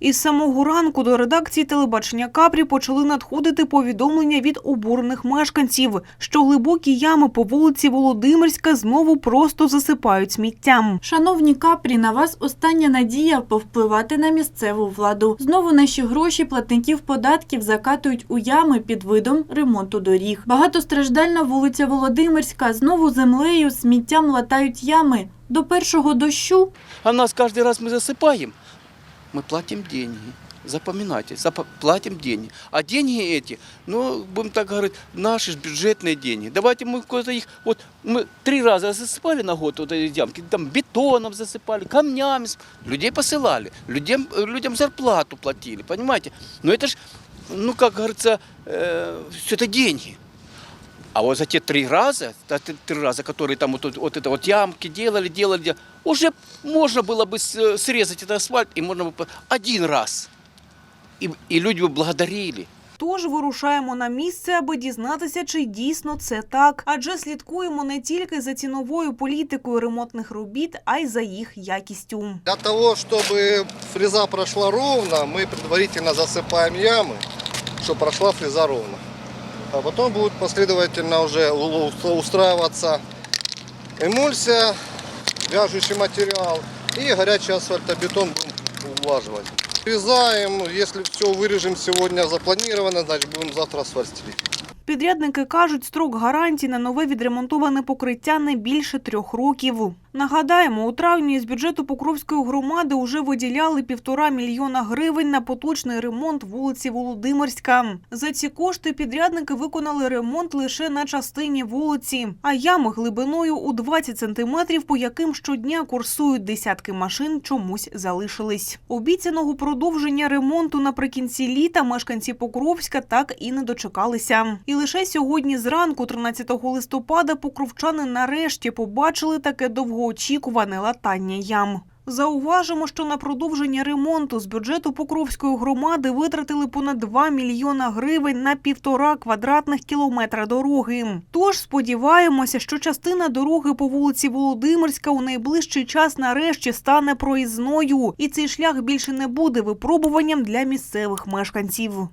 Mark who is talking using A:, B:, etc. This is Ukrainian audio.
A: Із самого ранку до редакції телебачення Капрі почали надходити повідомлення від обурених мешканців, що глибокі ями по вулиці Володимирська знову просто засипають сміттям.
B: Шановні капрі, на вас остання надія повпливати на місцеву владу. Знову наші гроші платників податків закатують у ями під видом ремонту доріг. Багатостраждальна вулиця Володимирська знову землею, сміттям латають ями. До першого дощу
C: А нас каждый раз мы засыпаем, мы платим деньги. Запоминайте, запо- платим деньги. А деньги эти, ну, будем так говорить, наши ж бюджетные деньги. Давайте мы куда-то их, вот мы три раза засыпали на год вот эти ямки, там бетоном засыпали, камнями, с- людей посылали, людям, людям зарплату платили, понимаете? Но это ж, ну, как говорится, все это деньги. А вот за те три раза, за те три раза, которые там вот, вот это вот ямки делали, делали, делали, уже можно было бы с- срезать этот асфальт, и можно бы по- один раз. И, и люди бы благодарили.
A: Тож вирушаємо на місце, аби дізнатися, чи дійсно це так. Адже слідкуємо не тільки за ціновою політикою ремонтних робіт, а й за їх якістю.
D: Для того, чтобы фреза прошла ровно, мы предварительно засыпаем ямы, чтобы прошла фреза ровно. А потом будет последовательно уже устраиваться эмульсия, вяжущий материал и горячий асфальтобетон будем улаживать. Фрезаем, если все вырежем сегодня запланировано, значит будем завтра асфальт стелить.
A: Підрядники кажуть, строк гарантій на нове відремонтоване покриття не більше трьох років. Нагадаємо, у травні з бюджету Покровської громади вже виділяли півтора мільйона гривень на поточний ремонт вулиці Володимирська. За ці кошти підрядники виконали ремонт лише на частині вулиці, а ями глибиною у 20 сантиметрів, по яким щодня курсують десятки машин, чомусь залишились. Обіцяного продовження ремонту наприкінці літа мешканці Покровська так і не дочекалися. Лише сьогодні зранку, 13 листопада, покровчани нарешті побачили таке довгоочікуване латання ям. Зауважимо, що на продовження ремонту з бюджету Покровської громади витратили понад 2 мільйона гривень на півтора квадратних кілометра дороги. Тож сподіваємося, що частина дороги по вулиці Володимирська у найближчий час нарешті стане проїзною, і цей шлях більше не буде випробуванням для місцевих мешканців.